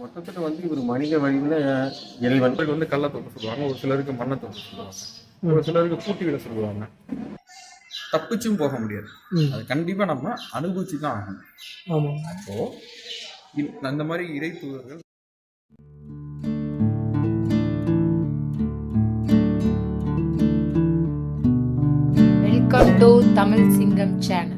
மொத்தத்தில் வந்து இவர் மனித வடிவில் இறைவன். வந்து கள்ள தொட்டு சொல்லுவாங்க ஒரு சிலருக்கு மண்ணை தொட்டு சொல்லுவாங்க ஒரு சிலருக்கு பூட்டி விட சொல்லுவாங்க. தப்பிச்சும் போக முடியாது. அது கண்டிப்பா நம்ம அனுபவிச்சு தான் ஆகணும் அப்போ அந்த மாதிரி இறை தூதர்கள் வெல்கம் டு தமிழ் சிங்கம் சேனல்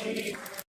Amen.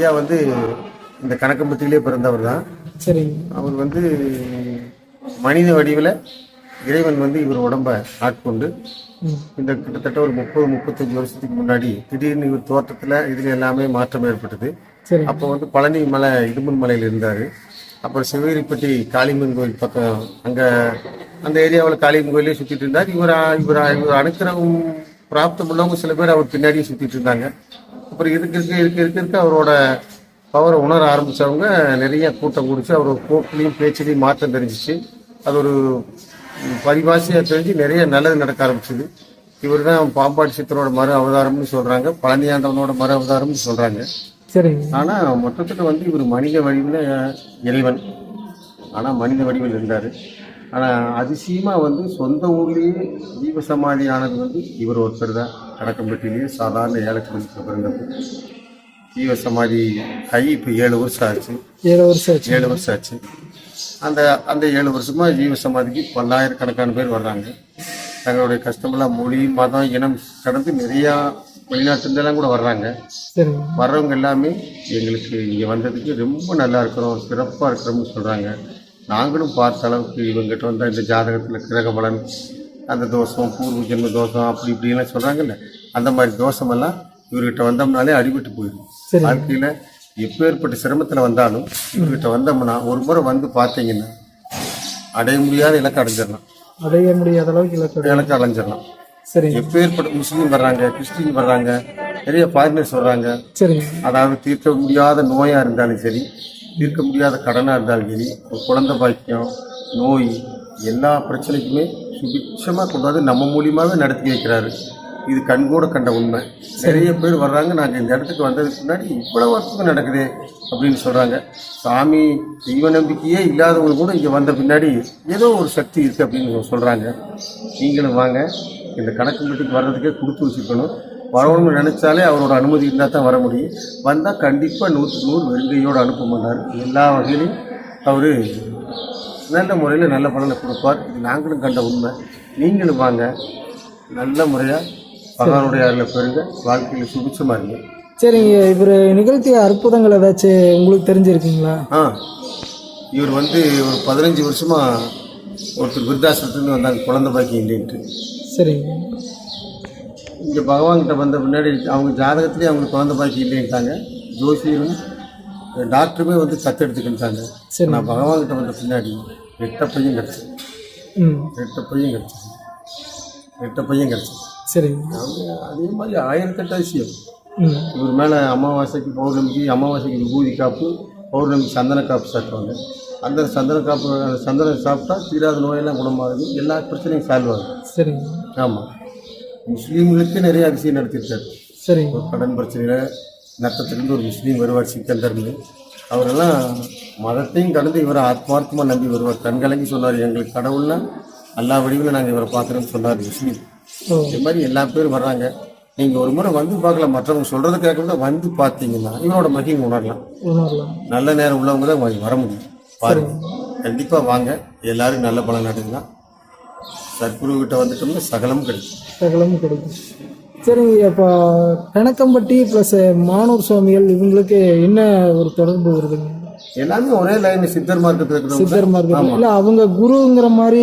ஐயா வந்து இந்த கணக்கம்பத்திலே பிறந்தவர் தான். சரிங்க. அவர் வந்து மனித வடிவில் இறைவன் வந்து இவர் உடம்ப ஆட்கொண்டு இந்த கிட்டத்தட்ட ஒரு முப்பது முப்பத்தஞ்சு வருஷத்துக்கு முன்னாடி திடீர்னு இவர் தோற்றத்தில் இதில் எல்லாமே மாற்றம் ஏற்பட்டது. அப்போ வந்து பழனி மலை இடும்பன் மலையில் இருந்தார். அப்புறம் சிவகிரிப்பட்டி காளியம்மன் கோயில் பக்கம் அங்கே அந்த ஏரியாவில் காளியம்மன் கோயிலே சுற்றிட்டு இருந்தார். இவர் இவர் இவர் அனுக்கிரகம் பிராப்தம் உள்ளவங்க சில பேர் அவர் பின்னாடியே சுற்றிட்டு இருந்தாங்க. அப்புறம் இருக்க இருக்க இருக்க இருக்க இருக்க அவரோட பவரை உணர ஆரம்பிச்சவங்க நிறைய கூட்டம் குடிச்சு அவர் போக்குலையும் பேச்சிலையும் மாற்றம் தெரிஞ்சிச்சு. அது ஒரு பரிபாஷையாக தெரிஞ்சு நிறைய நல்லது நடக்க ஆரம்பிச்சது. இவர் தான் பாம்பாடி சித்தரோட மறு அவதாரம்னு சொல்றாங்க பழனியாண்டவனோட மறு அவதாரம்னு சொல்றாங்க. சரிங்க. ஆனா மொத்தத்துல வந்து இவர் மனித வடிவில் இறைவன். ஆனா மனித வடிவில் இருந்தார். ஆனா அதிசயமா வந்து சொந்த ஊர்லேயே ஜீவ சமாதி ஆனது வந்து இவர் ஒருத்தர் தான். கணக்கம்பட்டிலேயே சாதாரண ஏழை குடும்பத்தில் பிறந்தவர் ஜீவ சமாதி கை இப்போ ஏழு வருஷம் ஆச்சு. ஏழு வருஷம் ஆச்சு. ஏழு வருஷம் ஆச்சு. அந்த அந்த ஏழு வருஷமா ஜீவ சமாதிக்கு பல்லாயிரக்கணக்கான பேர் வர்றாங்க. தங்களுடைய கஷ்டமெல்லாம் மொழி மதம் இனம் கடந்து நிறையா வெளிநாட்டுலேருந்தெல்லாம் கூட வர்றாங்க. வர்றவங்க எல்லாமே எங்களுக்கு இங்கே வந்ததுக்கு ரொம்ப நல்லா இருக்கிறோம் சிறப்பாக இருக்கிறோம்னு சொல்கிறாங்க நாங்களும் பார்த்த அளவுக்கு இவங்ககிட்ட வந்தால் இந்த ஜாதகத்தில் கிரக பலன் அந்த தோஷம் பூர்வ ஜென்ம தோஷம் அப்படி இப்படிலாம் சொல்கிறாங்கல்ல அந்த மாதிரி தோஷமெல்லாம் இவர்கிட்ட வந்தோம்னாலே அடிபட்டு போயிடும். சரி. வாழ்க்கையில் எப்பேற்பட்ட சிரமத்தில் வந்தாலும் இவர்கிட்ட வந்தோம்னா ஒரு முறை வந்து பார்த்தீங்கன்னா அடைய முடியாத இலக்கு அடைஞ்சிடலாம். அடைய முடியாத அளவுக்கு இலக்கு இலக்கு அடைஞ்சிடலாம். சரிங்க எப்பேற்பட்ட முஸ்லீம் வர்றாங்க கிறிஸ்டின் வர்றாங்க நிறைய ஃபாரினர்ஸ் வர்றாங்க சரிங்க அதாவது தீர்க்க முடியாத நோயா இருந்தாலும் சரி தீர்க்க முடியாத கடனா இருந்தாலும் சரி ஒரு குழந்தை பாக்கியம் நோய் எல்லா பிரச்சனைக்குமே சுபிட்சமா கொண்டு வந்து நம்ம மூலியமாவே நடத்தி வைக்கிறாரு. இது கண்கூட கண்ட உண்மை. நிறைய பேர் வர்றாங்க நாங்க இந்த இடத்துக்கு வந்ததுக்கு முன்னாடி இவ்வளவு வருஷத்துக்கு நடக்குது அப்படின்னு சொல்றாங்க. சாமி தெய்வ நம்பிக்கையே இல்லாதவங்க கூட இங்க வந்த பின்னாடி ஏதோ ஒரு சக்தி இருக்கு அப்படின்னு சொல்றாங்க. நீங்களும் வாங்க இந்த கணக்கு மீட்டுக்கு வர்றதுக்கே கொடுத்து வச்சுக்கணும். வரணும்னு நினைச்சாலே அவரோட அனுமதி இருந்தால் தான் வர முடியும். வந்தால் கண்டிப்பாக நூற்றுக்கு நூறு வெறுங்கையோடு அனுப்ப மாட்டார். எல்லா வகையிலையும் அவர் நல்ல முறையில் நல்ல பலனை கொடுப்பார். இது நாங்களும் கண்ட உண்மை. நீங்களும் வாங்க. நல்ல முறையாக பகவானுடைய அருளை பெறுங்க. வாழ்க்கையில் சுபிச்சமாக இருங்க. சரிங்க இவர் நிகழ்த்திய அற்புதங்கள் ஏதாச்சும் உங்களுக்கு தெரிஞ்சிருக்குங்களா? ஆ இவர் வந்து ஒரு பதினஞ்சு வருஷமாக ஒருத்தர் விருத்தாசிரத்துலேருந்து வந்தாங்க. குழந்தை பாக்கி இல்லைன்ட்டு. சரிங்க இங்கே பகவான்கிட்ட வந்த பின்னாடி அவங்க ஜாதகத்திலே அவங்க குழந்தை பாக்கி இல்லைன்ட்டாங்க. ஜோசியரும் டாக்டருமே வந்து தத்தெடுத்துக்கிட்டாங்க சரி. நான் பகவான்கிட்ட வந்த பின்னாடி. ரெட்ட பையன் கிடச்சி. ம். ரெட்ட பையன் கிடச்சி. ரெட்ட பையன் கிடச்சி. சரிங்க அதே மாதிரி ஆயிரத்தெட்டு விஷயம் ம். இவர் மேலே அமாவாசைக்கு பௌர்ணமிக்கு அமாவாசைக்கு விபூதி காப்பு பௌர்ணமிக்கு சந்தன காப்பு சாட்டுவாங்க அந்த சந்தன காப்பு அந்த சந்தனம் சாப்பிட்டா தீராத நோயெல்லாம் குணமாகுது. எல்லா பிரச்சனையும் சால்வ் ஆகுது. சரிங்க ஆமாம் முஸ்லீம்களுக்கு நிறைய அதிசயம் நடத்திருக்காரு. சரிங்க கடன் பிரச்சனையில் நத்தத்திலிருந்து ஒரு முஸ்லீம் வருவார் சிக்கந்தர்னு அவரெல்லாம் மதத்தையும் கடந்து இவரை ஆத்மார்த்தமாக நம்பி வருவார். கண்கலங்கி சொன்னார் எங்களுக்கு கடவுள்னா எல்லா வடிவில் நாங்கள் இவரை பார்க்குறோம்னு சொன்னார் ஓ. இது மாதிரி எல்லா பேரும் வர்றாங்க. நீங்கள் ஒரு முறை வந்து பார்க்கலாம் மற்றவங்க சொல்கிறத கேட்கறத வந்து பார்த்தீங்கன்னா இவரோட மகிமை உணரலாம். நல்ல நேரம் உள்ளவங்க தான் வர முடியும். பாருங்க. கண்டிப்பாக வாங்க. எல்லாரும் நல்ல பலன் அடையலாம் சத்குரு கிட்ட வந்துட்டோம்னா சகலம் கிடைக்கும். சகலமும் கிடைக்கும். சரிங்க இப்போ கணக்கம்பட்டி ப்ளஸ் மானூர் சுவாமிகள் இவங்களுக்கு என்ன ஒரு தொடர்பு வருதுங்க எல்லாமே ஒரே லைன் சித்தர் மார்க்கத்தில் இருக்கிறவங்க சித்தர் மார்க்கெட் இல்லை அவங்க குருங்கிற மாதிரி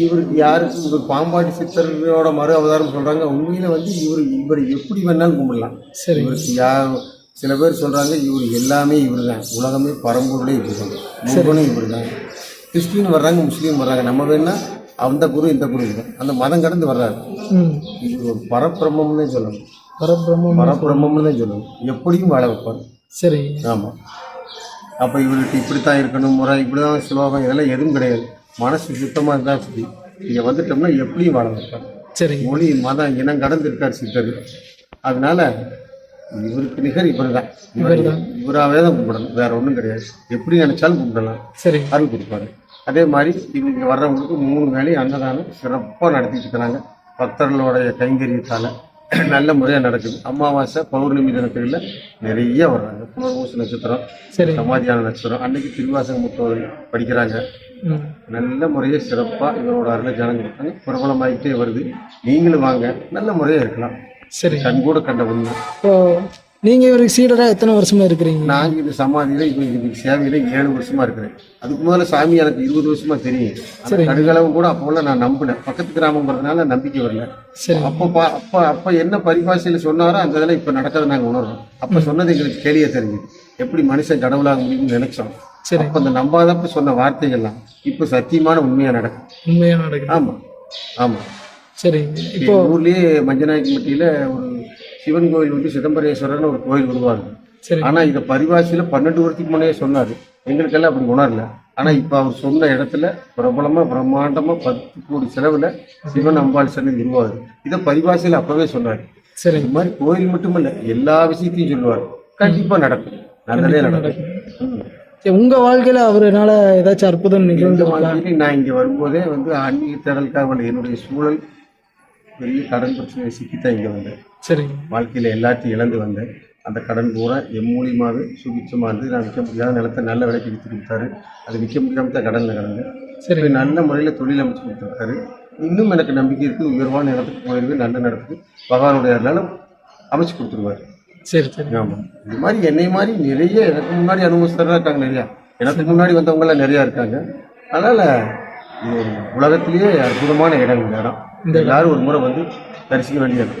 இவருக்கு யாருக்கு? இவர் பாம்பாடி சித்தரோட மறு அவதாரம் சொல்றாங்க. உண்மையில வந்து இவர் இவர் எப்படி வேணாலும் கும்பிடலாம். சரி. இவருக்கு யார் சில பேர் சொல்றாங்க இவர் எல்லாமே இவர் தான் உலகமே பரம்பொருளே இவர் தான் இவர் தான் கிறிஸ்டின் வர்றாங்க முஸ்லீம் வர்றாங்க. நம்ம வேணா அந்த குரு இந்த குரு அந்த மதம் கடந்து வர்றாரு. இது ஒரு பரபிரம்மம்னே சொல்லணும். பரபிரம்மம் பரபிரம்மம்னு தான் சொல்லணும். எப்படியும் வாழ வைப்பார். சரிங்க ஆமாம் அப்போ இவருக்கு இப்படித்தான் இருக்கணும் முறை இப்படி தான் ஸ்லோகம் இதெல்லாம் எதுவும் கிடையாது. மனசு சுத்தமாக இருந்தால் சரி. இங்கே வந்துட்டோம்னா எப்படியும் வாழ வைப்பார். சரிங்க மொழி மதம் இனம் கடந்து இருக்கார் சித்தர். அதனால இவருக்கு நிகர் இவர் தான் இவர் இவராகவே தான் கும்பிடணும். வேற ஒன்றும் கிடையாது. எப்படி நினைச்சாலும் கும்பிடலாம். சரிங்க அருள் கொடுப்பாரு. அதே மாதிரி இவங்க வர்றவங்களுக்கு மூணு வேலையும் அன்னதானம் சிறப்பாக நடத்திட்டு இருக்கிறாங்க. பக்தர்களுடைய கைங்கரியத்தால் நல்ல முறையாக நடக்குது. அமாவாசை பௌர்ணமி தினத்துல நிறைய வர்றாங்க. புனர்வூச நட்சத்திரம் சமாதியான நட்சத்திரம் அன்னைக்கு திருவாசக முத்தோதல் படிக்கிறாங்க. நல்ல முறையை சிறப்பாக இவரோட அருளை ஜனம் கொடுத்தாங்க. பிரபலமாயிட்டே வருது. நீங்களும் வாங்க. நல்ல முறையாக இருக்கலாம். சரிங்க கண்கூட கண்ட உண்மை. நீங்கள் இவருக்கு சீடராக எத்தனை வருஷமா இருக்கிறீங்க? நாங்கள் இந்த சமாதியில் இப்போ இந்த சேவையில் ஏழு வருஷமா இருக்கிறேன். அதுக்கு முதல்ல சாமி எனக்கு இருபது வருஷமா தெரியும். அந்த கடுகளவு கூட அப்போல்லாம் நான் நம்பினேன். பக்கத்து கிராமங்கிறதுனால நம்பிக்கை வரல. சரி. அப்போ அப்போ அப்போ என்ன பரிபாஷையில் சொன்னாரோ அந்த இதெல்லாம் இப்போ நடக்கிறத நாங்கள் உணர்றோம். அப்போ சொன்னது எங்களுக்கு கேலியே தெரிஞ்சுது. எப்படி மனுஷன் கடவுளாக முடியும்னு நினைச்சோம். சரி. அப்ப அந்த நம்பாதப்ப சொன்ன வார்த்தைகள்லாம் இப்ப சத்தியமான உண்மையா நடக்கும் உண்மையாக நடக்குது. ஆமா. ஆமா. சரிங்க இப்போ ஊர்லயே மஞ்சநாயக்கம்பட்டியில ஒரு சிவன் கோயில் வந்து சிதம்பரேஸ்வரர்னு ஒரு கோயில் உருவாங்க சரி. ஆனா இத பரிபாஷையில பன்னெண்டு வருஷத்துக்கு முன்னே சொன்னாரு. எங்களுக்கெல்லாம் அப்படி உணரல. ஆனா இப்ப அவர் சொன்ன இடத்துல பிரபலமா பிரம்மாண்டமா பத்து கோடி செலவுல சிவன் அம்பாள் சன்னதி உருவாகுது. இதை பரிபாஷையில அப்பவே சொன்னாரு. இந்த மாதிரி கோயில் மட்டுமல்ல எல்லா விஷயத்தையும் சொல்லுவார். கண்டிப்பா நடக்கும். நல்லதே நடக்கும். உங்க வாழ்க்கையில அவருனால ஏதாச்சும் அற்புதம் நிகழ்ந்துருக்கா வாழ்க்கையில நான் இங்க வரும்போதே வந்து ஆன்மீக தேடலுக்காக என்னுடைய சூழல் பெரிய கடன் பிரச்சனையை சிக்கித்தான் இங்க வந்தேன். சரிங்க. வாழ்க்கையில எல்லாத்தையும் இழந்து வந்தேன் அந்த கடன் பூரா என் மூலியமாவே சுபிச்சமா இருந்து நான் விற்க முடியாத நிலத்தை நல்ல விலைக்கு விற்று கொடுத்தாரு. அது விற்க முடியாம தான் கடன்ல கிடந்தேன் சரி. நல்ல முறையில தொழில் அமைச்சு கொடுத்துருக்காரு. இன்னும் எனக்கு நம்பிக்கை இருக்கு உயர்வான இடத்துக்கு போயிருவேன் நல்ல இடத்துக்கு பகவானுடைய அருளால அமைச்சு கொடுத்துருவாரு. சரி சரி. ஆமா. இது மாதிரி என்னை மாதிரி நிறைய எனக்கு முன்னாடி அனுபவஸ்தராக இருக்காங்க நிறையா. எனக்கு முன்னாடி வந்தவங்க எல்லாம் நிறையா இருக்காங்க. அதனால இது ஒரு உலகத்திலேயே அற்புதமான இடம் இந்த இடம். இந்த எல்லாரும் ஒரு முறை வந்து தரிசிக்க வேண்டியது.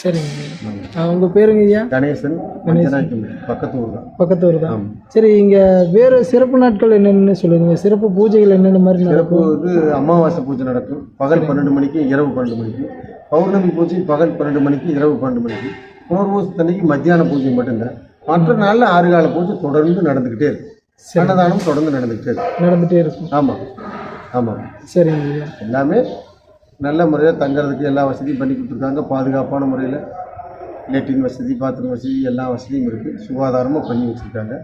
சரிங்க. உங்க பேருங்க ஐயா? கணேசன் பக்கத்து ஊர் தான். பக்கத்து ஊர் தான். சரி இங்க வேறு சிறப்பு நாட்கள் என்னென்னு சொல்லுங்க. சிறப்பு பூஜைகள் என்னென்ன மாதிரி சிறப்பு வந்து அமாவாசை பூஜை நடக்கும். பகல் பன்னெண்டு மணிக்கு இரவு பன்னெண்டு மணிக்கு. பௌர்ணமி பூஜை பகல் பன்னெண்டு மணிக்கு இரவு பன்னெண்டு மணிக்கு. புனர்வசத்தன்னைக்கு மத்தியான பூஜை மட்டும்தான். மற்ற நாளில் ஆறு கால பூஜை தொடர்ந்து நடந்துக்கிட்டே இருக்கு அன்னதானம் தொடர்ந்து நடந்துக்கிட்டே இருக்கு நடந்துட்டே இருக்கும். ஆமாம் ஆமாம் சரிங்க எல்லாமே நல்ல முறையாக தங்குறதுக்கு எல்லா வசதியும் பண்ணி கொடுத்துருக்காங்க. பாதுகாப்பான முறையில் லேட்டின் வசதி பாத்ரூம் வசதி எல்லா வசதியும் இருக்குது சுகாதாரமாக பண்ணி வச்சுருக்காங்க.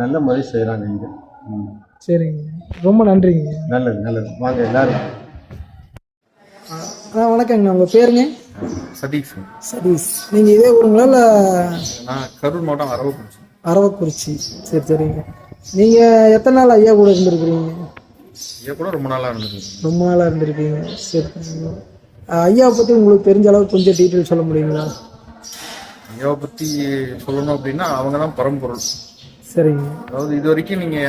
நல்ல முறை செய்கிறாங்க இங்கே. ம். சரிங்க. ரொம்ப நன்றிங்க. நல்லது நல்லது. வாங்க எல்லாரும். ஆ வணக்கங்கண்ணா. உங்கள் பேருங்க? சதீஷ் சதீஷ். நீங்கள் இதே ஊருங்களா இல்லை? நான் கரூர் மாவட்டம் அரவக்குறிச்சி. அரவக்குறிச்சி. சரி சரிங்க. நீங்கள் எத்தனை நாள் ஐயா கூட இருந்திருக்கிறீங்க? ஐயா கூட ரொம்ப நாளாக இருந்திருக்கு ரொம்ப நாளாக இருந்திருக்கீங்க. சரி. ஐயாவை பற்றி உங்களுக்கு தெரிஞ்ச அளவுக்கு கொஞ்சம் டீட்டெயில் சொல்ல முடியுங்களா? ஐயாவை பற்றி சொல்லணும் அப்படின்னா அவங்க தான் பரம்பொருள். சரிங்க. அதாவது இது வரைக்கும் நீங்க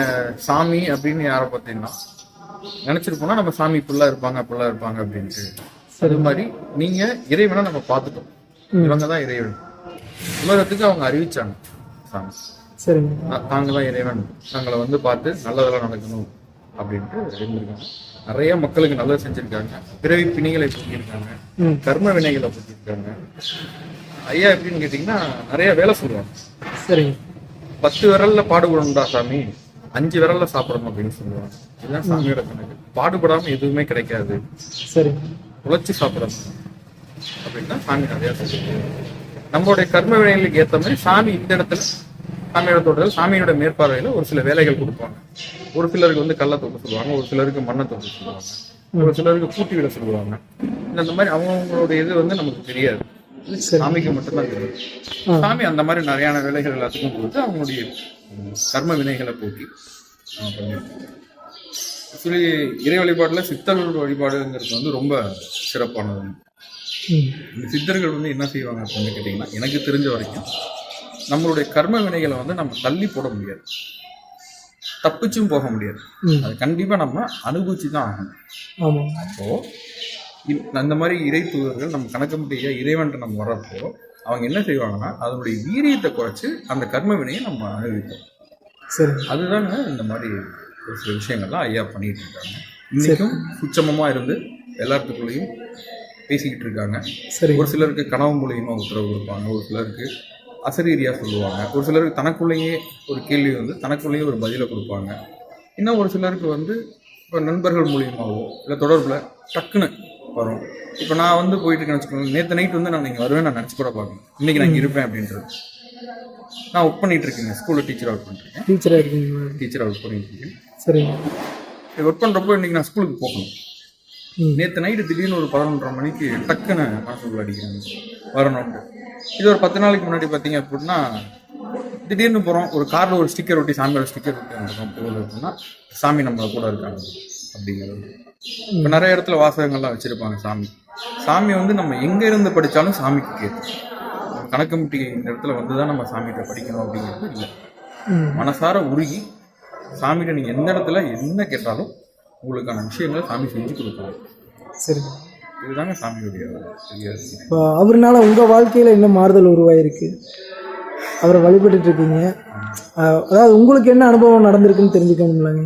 சாமி அப்படின்னு யாரை பார்த்தீங்கன்னா நினைச்சிருப்போம்னா நம்ம சாமி இப்படிலாம் இருப்பாங்க அப்படிலாம் இருப்பாங்க அப்படின்ட்டு. அது மாதிரி நீங்க இறைவனை நம்ம பார்த்துட்டோம். இவங்க தான் இறைவன். உலகத்துக்கு அவங்க அறிவிச்சாங்க சாமி. சரிங்க. தாங்க தான் இறைவன். தங்களை வந்து பார்த்து நல்லதெல்லாம் நடக்கணும். அப்படின்ட்டு இருந்திருக்காங்க நிறைய மக்களுக்கு நல்லது செஞ்சிருக்காங்க. பிறவி பிணிகளை போக்கியிருக்காங்க ம். கர்ம வினைகளை போக்கியிருக்காங்க ஐயா எப்படின்னு கேட்டிங்கன்னா நிறைய வேலை சொல்லுவாங்க. சரிங்க. பத்து விரல்ல பாடுபடணும்டா சாமி. அஞ்சு விரல்ல சாப்பிடணும் அப்படின்னு சொல்லுவாங்க. இதுதான் சாமியோட கணக்கு. பாடுபடாம எதுவுமே கிடைக்காது. சரிங்க உழைச்சி சாப்பிடணும். அப்படின்னா சாமி நிறைய சொல்லுவாங்க நம்மளுடைய கர்ம வினைகளுக்கு ஏத்த மாதிரி சாமி இந்த இடத்துல சாமியோட தோட்டத்தில் சாமியோட மேற்பார்வையில ஒரு சில வேலைகள் கொடுப்பாங்க. ஒரு சிலருக்கு வந்து கல்லை தோட்ட சொல்லுவாங்க ஒரு சிலருக்கு மண்ணை தோட்ட சொல்லுவாங்க ஒரு சிலருக்கு கூட்டி விட சொல்லுவாங்க. இந்த மாதிரி அவங்களுடைய இது வந்து நமக்கு தெரியாது. சாமிக்கு மட்டும்தான் தெரியும். சாமி அந்த மாதிரி நிறையான வேலைகள் எல்லாத்துக்கும் கொடுத்து அவங்களுடைய கர்ம வினைகளை போக்கி பண்ணியிருக்காங்க ஆக்சுவலி இறை வழிபாடுல சித்தர் வழிபாடுங்கிறது வந்து ரொம்ப சிறப்பானது. இந்த சித்தர்கள் வந்து என்ன செய்வாங்க அப்படின்னு கேட்டிங்கன்னா எனக்கு தெரிஞ்ச வரைக்கும் நம்மளுடைய கர்ம வினைகளை வந்து நம்ம தள்ளி போட முடியாது. தப்பிச்சும் போக முடியாது. அது கண்டிப்பா நம்ம அனுபவிச்சு தான் ஆகணும். ஆமாம் அப்போ இ- அந்த மாதிரி இறை தூதர்கள் நம்ம கணக்க முடிய இறைவன்ட்டு நம்ம வர்றப்போ அவங்க என்ன செய்வாங்கன்னா அதனுடைய வீரியத்தை குறைச்சு அந்த கர்ம வினையை நம்ம அனுபவிப்போம். சரிங்க அதுதாங்க இந்த மாதிரி ஒரு சில விஷயங்கள்லாம் ஐயா பண்ணிட்டு இருக்காங்க. இன்னைக்கும் சுச்சமமா இருந்து எல்லாத்துக்குள்ளேயும் பேசிக்கிட்டு இருக்காங்க. சரிங்க ஒரு சிலருக்கு கனவு மூலியமா உத்தரவு கொடுப்பாங்க ஒரு சிலருக்கு அசரீரியா சொல்லுவாங்க. ஒரு சிலருக்கு தனக்குள்ளேயே ஒரு கேள்வி வந்து தனக்குள்ளேயே ஒரு பதிலை கொடுப்பாங்க. இன்னும் ஒரு சிலருக்கு வந்து இப்போ நண்பர்கள் மூலியமாவோ இல்லை தொடர்பில் டக்குன்னு வரும். இப்போ நான் வந்து போயிட்டு இருக்கேன்னு வச்சுக்கோங்க நேற்று நைட் வந்து நான் நீங்கள் வருவேன் நான் நினச்சி கூட பார்க்கணும் இன்னைக்கு நான் இங்கே இருப்பேன் அப்படின்றது. நான் ஒர்க் பண்ணிட்டு இருக்கேங்க ஸ்கூலில் டீச்சராக ஒர்க் பண்ணிருக்கேன் டீச்சராக இருக்கீங்களா? டீச்சராக ஒர்க் பண்ணிட்டு இருக்கேன் சரிங்க. ஒர்க் பண்ணுறப்போ இன்னைக்கு நான் ஸ்கூலுக்கு போகணும். நேற்று நைட்டு திடீர்னு ஒரு பதினொன்றரை மணிக்கு டக்குன்னு மனசுக்குள்ள அடிக்கிறாங்க. வரணும்ட்டு இது ஒரு பத்து நாளைக்கு முன்னாடி பார்த்தீங்க அப்படின்னா திடீர்னு போகிறோம் ஒரு காரில் ஒரு ஸ்டிக்கர் ஒட்டி சாமியோட ஸ்டிக்கர் ஒட்டி வந்துருக்கோம் போகுது அப்படின்னா சாமி நம்ம கூட இருக்காங்க அப்படிங்கிறது. இப்போ நிறைய இடத்துல வாசகங்கள்லாம் வச்சுருப்பாங்க சாமி. சாமி வந்து நம்ம எங்கே இருந்து படித்தாலும் சாமிக்கு கேட்கும் நம்ம கணக்கம்பட்டி இந்த இடத்துல வந்து தான் நம்ம சாமிகிட்ட படிக்கணும் அப்படிங்கிறது இல்லை. மனசார உருகி சாமிகிட்ட நீங்கள் எந்த இடத்துல என்ன கேட்டாலும் உங்களுக்கான விஷயங்களை சாமி செஞ்சு கொடுப்பாங்க சரிங்க இதுதாங்க சாமியுடைய. இப்போ அவர்னால உங்கள் வாழ்க்கையில் என்ன மாறுதல் உருவாயிருக்கு. அவரை வழிபட்டுட்டு இருக்கீங்க. அதாவது உங்களுக்கு என்ன அனுபவம் நடந்திருக்குன்னு தெரிஞ்சுக்கணும்லங்க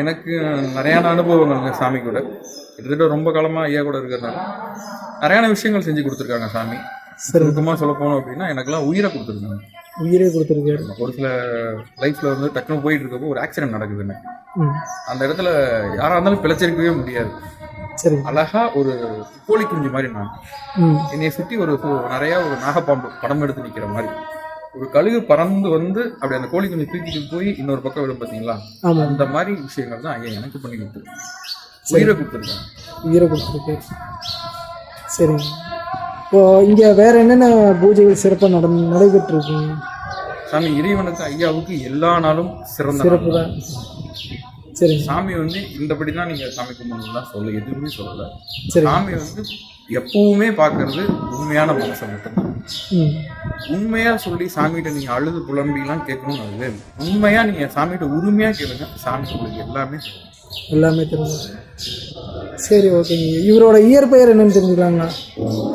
எனக்கு நிறையான அனுபவங்கள்ங்க சாமி கூட. கிட்டத்தட்ட ரொம்ப காலமாக ஐயா கூட இருக்கிறதுனால நிறையான விஷயங்கள் செஞ்சு கொடுத்துருக்காங்க சாமி. சுருக்கமாக சொல்ல போனோம் அப்படின்னா எனக்கெல்லாம் உயிரை கொடுத்துருக்காங்க. உயிரே கொடுத்துருக்காரு. ஒரு சில லைஃப்பில் வந்து டக்குனு போயிட்டு இருக்கப்போ ஒரு ஆக்சிடென்ட் நடக்குது எனக்கு ம். அந்த இடத்துல யாராக இருந்தாலும் பிழைச்சிருக்கவே முடியாது. சரிங்க அழகா ஒரு கோழி குஞ்சு மாதிரி நான். என்னைய சுற்றி ஒரு நிறைய ஒரு நாகப்பாம்பு படம் எடுத்து நிற்கிற மாதிரி. ஒரு கழுகு பறந்து வந்து அப்படி அந்த கோழி குஞ்சு தூக்கிட்டு போய் இன்னொரு பக்கம் விடும் பார்த்தீங்களா அந்த மாதிரி விஷயங்கள் தான் ஐயா எனக்கு பண்ணி கொடுத்துருக்காங்க. உயிரை கொடுத்துருக்காங்க. உயிரை கொடுத்துருக்காரு சரிங்க இப்போ இங்கே வேற என்னென்ன பூஜைகள் சிறப்பாக நட நடைபெற்று இருக்கீங்க சாமி இறைவனுக்கு ஐயாவுக்கு எல்லா நாளும் சிறந்த சிறப்பு. தான். சரிங்க சாமி வந்து இந்தபடி தான் நீங்க சாமி கும்பிடணும்லாம் சொல்ல எதுவுமே சொல்லல. சரி. சாமி வந்து எப்பவுமே பார்க்கறது உண்மையான மனசை மட்டும்தான். ம். உண்மையா சொல்லி சாமிகிட்ட நீங்க அழுது புலம்பிலாம் கேட்கணும்னு அதுவே இல்லை. உண்மையா நீங்க சாமிகிட்ட உரிமையா கேளுங்க சாமி உங்களுக்கு எல்லாமே. எல்லாமே தெரிஞ்சு சரி ஓகேங்க இவரோட இயற்பெயர் என்னன்னு தெரிஞ்சுக்கலாங்களா?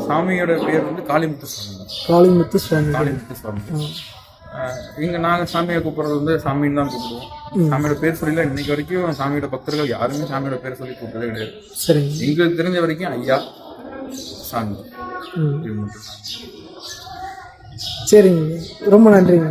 சாமியோட பேர் வந்து காளிமுத்து சுவாமி. காளிமுத்து சுவாமி. காளிமுத்து சுவாமி. இங்க நாங்க சாமியை கூப்பிடுறது வந்து சாமின்னு தான் கூப்பிடுவோம். சாமியோட பேர் சொல்லல இன்னைக்கு வரைக்கும் சாமியோட பக்தர்கள் யாருமே சாமியோட பேர் சொல்லி கூப்பிட்டதே கிடையாது. சரிங்க எங்களுக்கு தெரிஞ்ச வரைக்கும் ஐயா சாமி. இது மட்டும் சரிங்க. ரொம்ப நன்றிங்க.